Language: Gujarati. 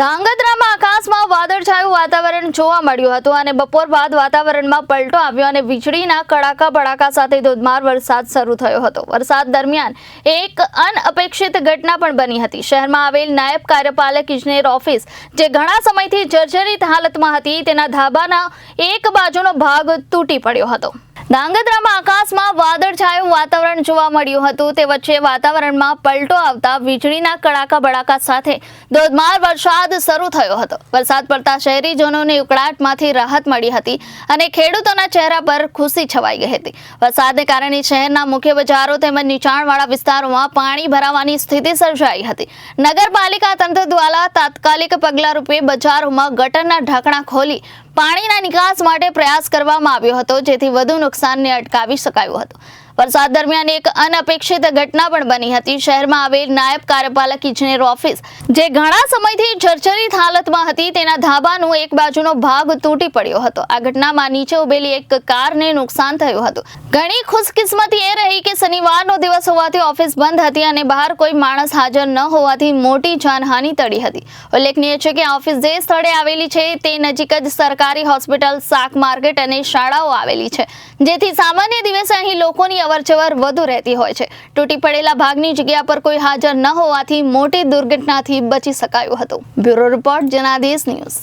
ધાંગધ્રામાં આકાશમાં વાદળછાયું વાતાવરણ જોવા મળ્યું હતું અને બપોર બાદ વાતાવરણમાં પલટો આવ્યો અને વીજળીના કડાકા બડાકા સાથે ધોધમાર વરસાદ શરૂ થયો હતો. વરસાદ દરમિયાન એક અનઅપેક્ષિત ઘટના પણ બની હતી. શહેરમાં આવેલ નાયબ કાર્યપાલક ઇજનેર ઓફિસ, જે ઘણા સમયથી જર્જરિત હાલતમાં હતી, તેના ધાબાના એક બાજુનો ભાગ તૂટી પડ્યો હતો. ધાંગધ્રામાં આકાશમાં વાદળછાયું વાતાવરણ જોવા મળ્યું હતું. તે વચ્ચે વાતાવરણમાં પલટો આવતા વીજળીના કડાકા બડાકા સાથે ધોધમાર વરસાદ શરૂ થયો હતો. વરસાદ પડતા શહેરીજનોને ઉકળાટમાંથી રાહત મળી હતી અને ખેડૂતોના ચહેરા પર ખુશી છવાઈ ગઈ હતી. વરસાદને કારણે શહેરના મુખ્ય બજારો તેમજ નીચાણવાળા વિસ્તારોમાં પાણી ભરાવાની સ્થિતિ સર્જાઈ હતી. નગરપાલિકા તંત્ર દ્વારા તાત્કાલિક પગલા રૂપે બજારોમાં ગટરના ઢાંકણા ખોલી પાણીના નિકાસ માટે પ્રયાસ કરવામાં આવ્યો હતો, જેથી વધુ નુકસાનને અટકાવી શકાયું હતું. વરસાદ દરમિયાન એક અનપેક્ષિત ઘટના પણ બની હતી. શહેરમાં આવેલ નાયબ કાર્યપાલક ઇજનેર ઓફિસ, જે ઘણા સમયથી જર્જરિત હાલતમાં હતી, તેના ધાબાનો એક બાજુનો ભાગ તૂટી પડ્યો હતો. આ ઘટનામાં નીચે ઉભેલી એક કારને નુકસાન થયું હતું. ઘણી ખુશકિસ્મતી એ રહી કે શનિવારનો દિવસ હોવાથી ઓફિસ બંધ હતી અને બહાર કોઈ માણસ હાજર ન હોવાથી મોટી જાનહાનિ તડી હતી. ઉલ્લેખનીય છે કે ઓફિસ જે સ્થળે આવેલી છે, તે નજીક જ સરકારી હોસ્પિટલ, શાક માર્કેટ અને શાળાઓ આવેલી છે. જેથી સામાન્ય દિવસે અહીં લોકોની અવરજવર વધુ રહેતી હોય છે. તૂટી પડેલા ભાગની જગ્યા પર કોઈ હાજર ન હોવાથી મોટી દુર્ઘટનાથી બચી શકાયું હતું. Bureau report Janadesh news.